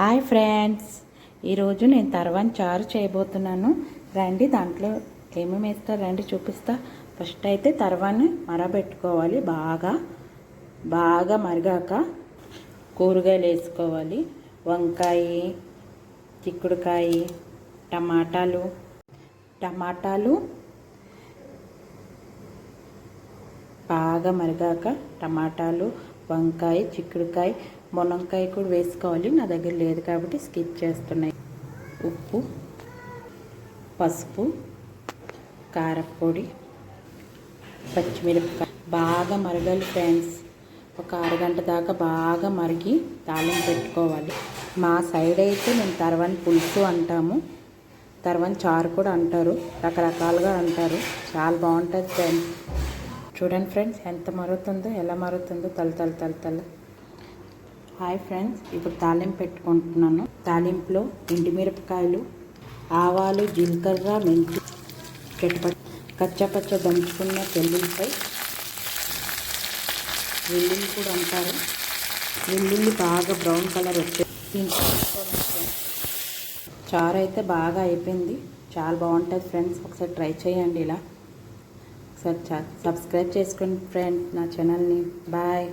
Hi friends. ఈరోజు నేను తర్వాన్ చారు చేయబోతున్నాను. రండి దాంట్లో ఏమేమి వేస్తా రండి చూపిస్తా. ఫస్ట్ అయితే తర్వాన్ని మరబెట్టుకోవాలి బాగా. బాగా మరిగాక కూరగాయలు వేసుకోవాలి. వంకాయ చిక్కుడుకాయ టమాటాలు. టమాటాలు బాగా మరిగాక టమాటాలు వంకాయ చిక్కుడుకాయ మునంకాయ కూడా వేసుకోవాలి. నా దగ్గర లేదు కాబట్టి స్కిప్ చేస్తున్నాయి. ఉప్పు పసుపు కారపొడి పచ్చిమిరపకాయ. బాగా మరగాలి ఫ్రెండ్స్. ఒక అరగంట దాకా బాగా మరిగి తాళం పెట్టుకోవాలి. మా సైడ్ అయితే మేము తర్వాత పులుసు అంటాము. తర్వాత చారు కూడా అంటారు. రకరకాలుగా అంటారు. చాలా బాగుంటుంది ఫ్రెండ్స్. చూడండి ఫ్రెండ్స్ ఎంత మరుగుతుందో ఎలా మరుగుతుందో తల తల తల తల. హాయ్ ఫ్రెండ్స్ ఇప్పుడు తాలింపు పెట్టుకుంటున్నాను. తాలింపులో ఎండుమిరపకాయలు ఆవాలు జీలకర్ర మెంతి చెట్టుపచ్చ కచ్చపచ్చ దంచుకున్న వెల్లుల్లిపై వెల్లుల్లి కూడా అంటారు. వెల్లుల్లి బాగా బ్రౌన్ కలర్ వచ్చే చారు అయితే బాగా అయిపోయింది. చాలా బాగుంటుంది ఫ్రెండ్స్. ఒకసారి ట్రై చేయండి ఇలా. సబ్స్క్రైబ్ చేసుకోండి ఫ్రెండ్ నా ఛానల్ని బాయ్